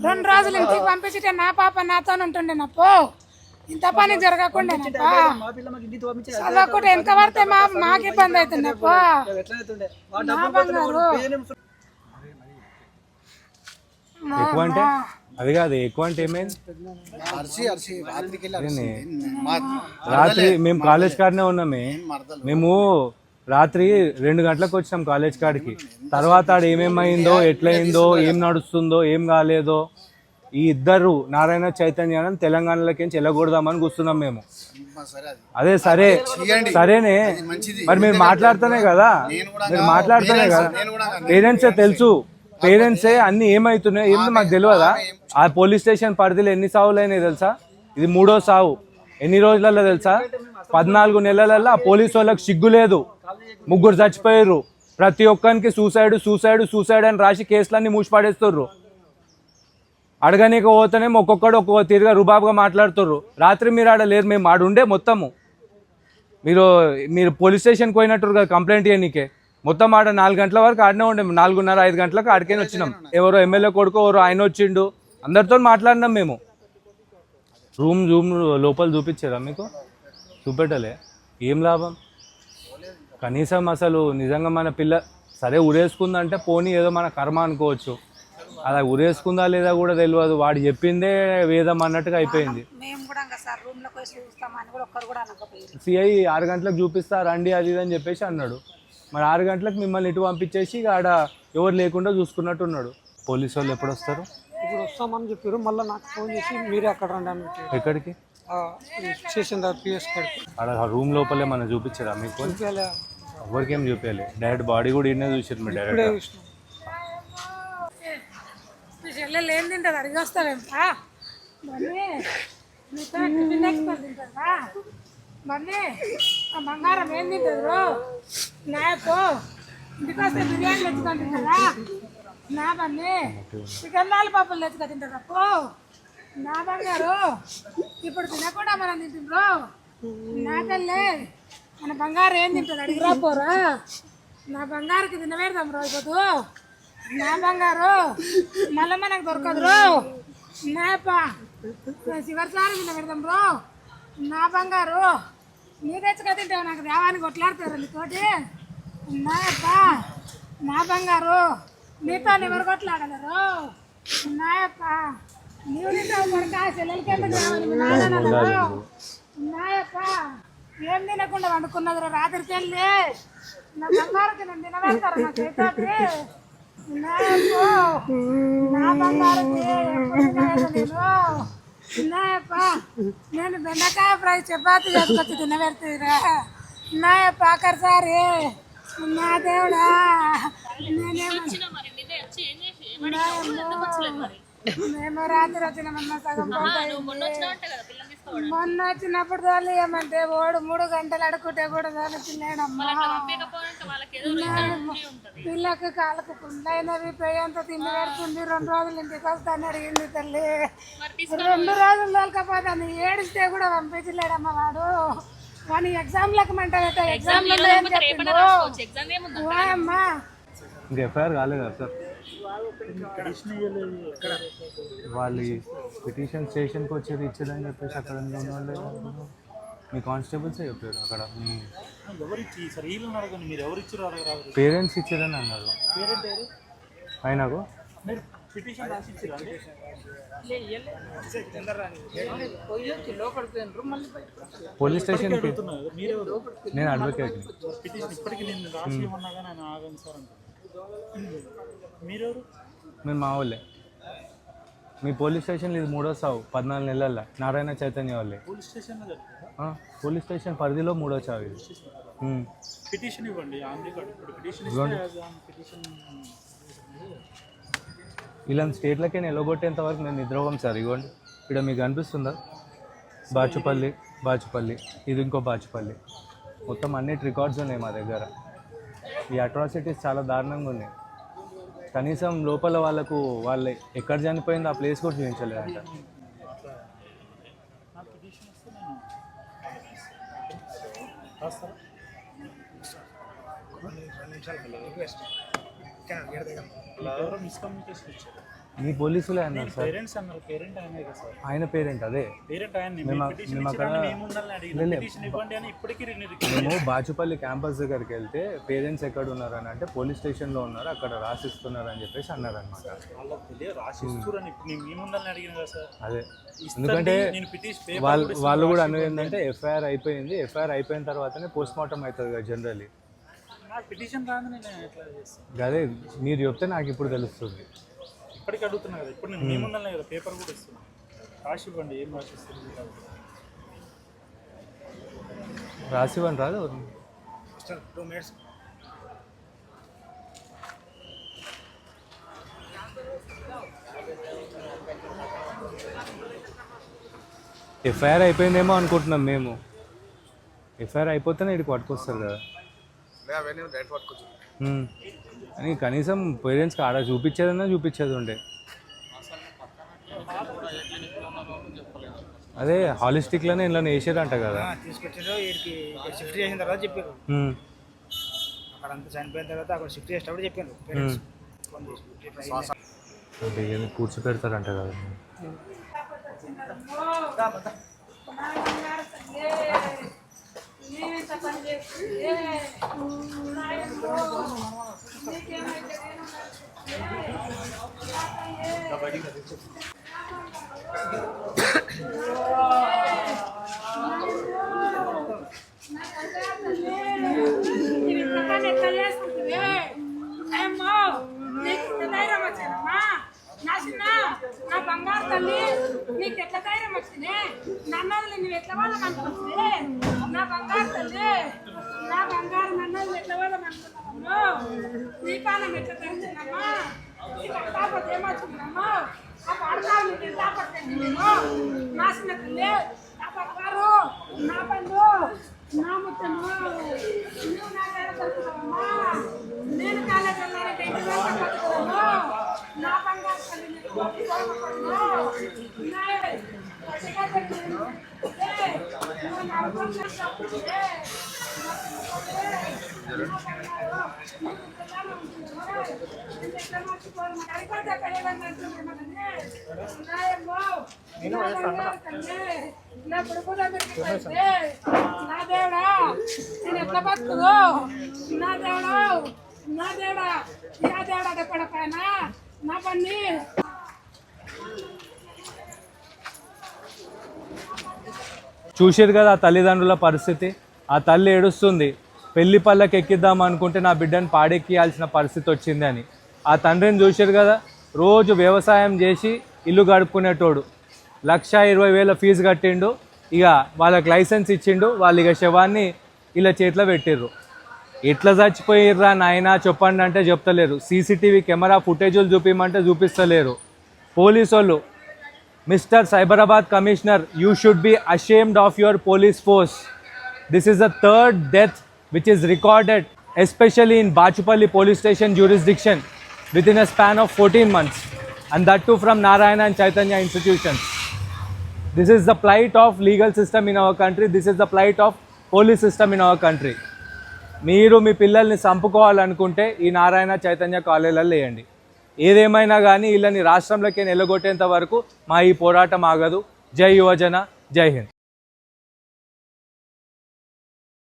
రెండు రోజులు ఇంటికి పంపించితే నా పాప నాతో ఉంటుండే నా పో. ఇంత పని జరగకుండా పంపించి చదవకుండా వెనక పడితే మా మాకు ఇబ్బంది పో. అవుతుండే ఎక్కువ అంటే? అది కాదు ఎక్కువ అంటే ఏమైంది? రాత్రి మేము కాలేజ్ కాడనే ఉన్నామే. మేము రాత్రి రెండు గంటలకు వచ్చాం కాలేజ్ కాడికి. తర్వాత ఆడ ఏమేమైందో ఎట్లయిందో ఏం నడుస్తుందో ఏం కాలేదో ఈ ఇద్దరు నారాయణ చైతన్యాన్ని తెలంగాణలోకి వెళ్ళకూడదామని కూర్చున్నాం మేము. అదే సరే సరేనే. మరి మీరు మాట్లాడుతూనే కదా? మీరు మాట్లాడుతూనే కదా? పేరెంట్సే తెలుసు. పేరెంట్సే అన్ని ఏమవుతున్నాయి ఏంది మాకు తెలియదా? ఆ పోలీస్ స్టేషన్ పరిధిలో ఎన్ని సావులు అయినాయి తెలుసా? ఇది మూడో సావు. ఎన్ని రోజులలో తెలుసా? పద్నాలుగు నెలలలో ఆ పోలీసు వాళ్ళకి సిగ్గు లేదు. ముగ్గురు చచ్చిపోయారు ప్రతి ఒక్కరికి సూసైడ్ సూసైడ్ సూసైడ్ అని రాసి కేసులన్నీ మూసిపడేస్తుర్రు. అడగనీక పోతేనే ఒక్కొక్కడు ఒక్కొక్క తీరుగా రుబాబుగా మాట్లాడుతుర్రు. రాత్రి మీరు ఆడ లేరు మేము ఆడుండే మొత్తము. మీరు మీరు పోలీస్ స్టేషన్కి పోయినట్టు కదా కంప్లైంట్ చేయనీకే మొత్తం ఆడ నాలుగు గంటల వరకు ఆడనే ఉండే నాలుగున్నర ఐదు గంటలకు ఆడికైనా వచ్చినాం. ఎవరో ఎమ్మెల్యే కొడుకు ఎవరో ఆయన వచ్చిండు. అందరితో మాట్లాడినాం మేము. రూమ్ రూమ్ లోపల చూపించారా మీకు? చూపెట్టలే. ఏం లాభం? కనీసం అసలు నిజంగా మన పిల్ల సరే ఉరేసుకుందంటే పోనీ ఏదో మన కర్మ అనుకోవచ్చు. అలా ఉరేసుకుందా లేదా కూడా తెలియదు వాడు చెప్పిందే వేదం అన్నట్టుగా అయిపోయింది. మేము కూడా ఇంకా సార్ రూమ్లోకి వచ్చి చూస్తామని కూడా ఒక్కరు కూడా అనకపోయారు సిఐ ఆరు గంటలకు చూపిస్తా రండి అది ఇది అని చెప్పేసి అన్నాడు. మరి ఆరు గంటలకు మిమ్మల్ని ఇటు పంపించేసి ఇక ఆడ ఎవరు లేకుండా చూసుకున్నట్టు ఉన్నాడు పోలీసు వాళ్ళు ఎప్పుడు వస్తారు? ఇప్పుడు వస్తామని చెప్పారు. మళ్ళీ నాకు ఫోన్ చేసి మీరే అక్కడ రండి అని. ఎక్కడికి? ఆ, స్టేషన్ దగ్గర పిఎస్ కాడికి ఆడ డూమ్ లోపలే మనం చూపించారా మీకు? చూపించాలి. ఎవరికి చూపించాలి డైరెక్ట్ బాడీ కూడా ఇన్నే చూసారు మీరు డైరెక్ట్ చెల్లెలు ఏం తింటుంది? అడిగి వస్తావేంటా మళ్ళీ నీతో టిఫిన్ ఎక్స్పర్ తింటుందా. మళ్ళీ ఆ బంగారం ఏం తింటారు నాయకు ఇంటికి వస్తే బిర్యానీ తెచ్చుకొని తింటారా నా మమ్మీ చికెన్ లాలిపాపులు తెచ్చుకొని తింటారా పో. నా బంగారు ఇప్పుడు తినకుండా మనం తింటుండ్రు నా తల్లి మన బంగారు ఏం తింటుంది? అడిగిరా పోరా. నా బంగారుకి తినవేడదాం రోజు నా బంగారు మళ్ళీ మనకు దొరకదు రో. నాపా చివరిసారి నిన్న పెడదాం బ్రో నా బంగారు. నీ తెచ్చుక తింటావు నాకు దేవాన్ని కొట్లాడతారు నీతోటి. నాయప్పా నా బంగారు. నీతో ఎవరు కొట్లాడలేరు? నాయప్పా నీవు తింటావు కొడుక చెల్లెలకి ఎందుకు దేవాన్ని. నాయప్పా ఏం తినకుండా వండుకున్నది రాత్రికి వెళ్ళి నా బంగారుకి నేను తినవేస్తారు నా నాయప్పో నా నేను. నాయప్ప నేను బెండకాయ ఫ్రై చపాతి చేసుకొచ్చి తినబెడుతుందిరా. నాయప్ప ఆఖరిసారి. నా దేవుడా నేనేమో మేము రాత్రి వచ్చినామన్న సగం. మొన్న వచ్చినప్పుడు తోలు ఏమంటే ఓడు మూడు గంటలు అడుకుంటే కూడా తోలు తిన్నాడమ్మా పిల్లకు కాళ్ళకు పుండ్లైనవి పేయంత తిండి పెడుతుంది? రెండు రోజులు ఇంటికి వస్తాను అడిగింది తల్లి. రెండు రోజులు తోలకపోతాను. ఏడిస్తే కూడా పంపించలేడమ్మా వాడు. కానీ ఎగ్జామ్లకు మంట పెట్టా ఎగ్జామ్ ఏం చెప్పిండు? అమ్మా ఇంకా ఎఫ్ఐఆర్ కాలేదా సార్? వాళ్ళు పిటిషన్ స్టేషన్కి వచ్చేది ఇచ్చేదని చెప్పేసి అక్కడ వాళ్ళు మీ కానిస్టేబుల్సే చెప్పారు అక్కడ. మీ పేరెంట్స్ ఇచ్చారని అన్నారు. ఆయనకు? పోలీస్ మీరెవరు? నేను అడ్వకేట్ని మేము మా వాళ్ళే మీ పోలీస్ స్టేషన్లో ఇది మూడో సావు పద్నాలుగు నెలల్లో. నారాయణ చైతన్య వాళ్ళే. పోలీస్ ఆ, పోలీస్ స్టేషన్ పరిధిలో మూడో చావు ఇది. ఉమ్. పిటిషన్ ఇవ్వండి ఇప్పుడు పిటిషన్ ఇస్తే పిటిషన్ ఇలాంటి స్టేట్లకే నిలబొట్టేంత వరకు మేము నిద్రపోం సార్. ఇవ్వండి. ఇక్కడ మీకు అనిపిస్తుందా? బాచుపల్లి బాచుపల్లి. ఇది ఇంకో బాచుపల్లి. మొత్తం అన్నిటి రికార్డ్స్ ఉన్నాయి మా దగ్గర. ఈ అట్రాసిటీస్ చాలా దారుణంగా ఉన్నాయి. కనీసం లోపల వాళ్ళకు వాళ్ళు ఎక్కడ చనిపోయిందో ఆ ప్లేస్ కూడా చూపించలేదంట. మిస్కమ్యూనికేషన్ ఇచ్చారు మీ పోలీసులే అన్నారు సార్. పేరెంట్స్ అన్నారు పేరెంట్ ఆయనే కదా సార్. ఆయన పేరెంట్ అదే. పేరెంట్ ఆయన మేము- అక్కడ- మేము బాచుపల్లి క్యాంపస్ దగ్గరికి వెళ్తే పేరెంట్స్ ఎక్కడ ఉన్నారు అని అంటే పోలీస్ స్టేషన్లో ఉన్నారు అక్కడ రాసిస్తున్నారు అని చెప్పేసి కదా సార్. అదే. ఎందుకంటే వాళ్ళు కూడా వాళ్ళు కూడా ఇవ్వండి ఏంటంటే ఎఫ్ఐఆర్ అయిపోయింది ఎఫ్ఐఆర్ అయిపోయిన తర్వాతనే పోస్ట్ మార్టం అవుతుంది కదా జనరలీ అదే మీరు చెప్తే నాకు ఇప్పుడు తెలుస్తుంది. ఇప్పటికీ అడుగుతున్నా కదా ఇప్పుడు నేను మేము. ఉండాలి కదా పేపర్ కూడా ఇస్తున్నాను రాసి ఇవ్వండి ఏం రాసిస్తారు రాసివ్వని రాదు. టూ మినిట్స్ ఎఫ్ఐఆర్ అయిపోయిందేమో అనుకుంటున్నాం మేము. ఎఫ్ఐఆర్ అయిపోతేనే ఇక్కడికి పట్టుకొస్తారు కదా. అని కనీసం పేరెంట్స్కి ఆడ చూపించేదన్నా చూపించేది ఉండే. అదే హాలిస్టిక్లోనే ఇలా వేసారంట కదా. తీసుకొచ్చారు వీడికి షిఫ్ట్ చేసిన తర్వాత చెప్పారు. ఉమ్. అక్కడ అంతా చనిపోయిన తర్వాత అక్కడ షిఫ్ట్ చేసేటప్పుడు చెప్పారు. అంటే ఏమి కూర్చోపెడతారంట కదా. నేనెంత పని చేస్తుంటే నా చిన్న నా బంగారు తల్లి నీకు ఎట్లా ధైర్యం వచ్చింది? నన్నది నువ్వు ఎట్ల వాళ్ళని అనుకుంటుంది నా బంగారు తల్లి నా బంగారు నన్నది ఎట్ల వాళ్ళని అనుకుంటున్నాము దీపానం ఎట్లా తెలిసిందమ్మా నీకు ఏమొచ్చిందమ్మా ఆ పడతావు నీకు తాపత్ర నేను నా చిన్న తల్లి నా బంగారు నా పండు నా ముత్తను నువ్వు నా దగ్గర నేను కాలేజ్ వెళ్ళాలంటే ఇంటి నా బంగారు తప్పు. ఏయ్, నా బంగారు, నా బంగారు, నీకు పిల్లలు ఉంటున్నారు. నేను ఎట్లా మర్చిపోను? మరి అయిపోతే అక్కడ ఏదన్నా అంటుంది మనల్ని. నాయమ్మో, నా బంగారు తల్లి, నా కొడుకు దగ్గరికి వెళ్తే, నా దేవుడా నేను ఎట్లా బతుకుదు నా దేవుడా నా దేవుడా నా దేవుడా ఎక్కడ పైన నా పని చూసారు కదా ఆ తల్లిదండ్రుల పరిస్థితి. ఆ తల్లి ఏడుస్తుంది పెళ్ళి పళ్ళకి ఎక్కిద్దాం అనుకుంటే నా బిడ్డను పాడెక్కియాల్సిన పరిస్థితి వచ్చింది అని. ఆ తండ్రిని చూసారు కదా రోజు వ్యవసాయం చేసి ఇల్లు గడుపుకునేటోడు. లక్ష ఇరవై వేల ఫీజు కట్టిండు ఇక వాళ్ళకి లైసెన్స్ ఇచ్చిండు వాళ్ళు ఇక శవాన్ని ఇలా చేతిలో పెట్టిర్రు. ఎట్లా చచ్చిపోయిర్రా నాయనా చెప్పండి అంటే చెప్తలేరు. సీసీటీవీ కెమెరా ఫుటేజులు చూపించమంటే చూపిస్తలేరు. పోలీసు వాళ్ళు Mister Cyberabad commissioner you should be ashamed of your police force this is the third death which is recorded especially in Bachupalli police station jurisdiction within a span of fourteen months and that too from Narayana and Chaitanya institution this is the plight of legal system in our country this is the plight of police system in our country మీరు మీ పిల్లల్ని చంపుకోవాలనుకుంటే ఈ నారాయణ చైతన్య కాలేజీలలో వేయండి. ఏదేమైనా కానీ వీళ్ళని రాష్ట్రంలోకి వెళ్ళగొట్టేంత వరకు మా ఈ పోరాటం ఆగదు. జై యువజన జై హింద్.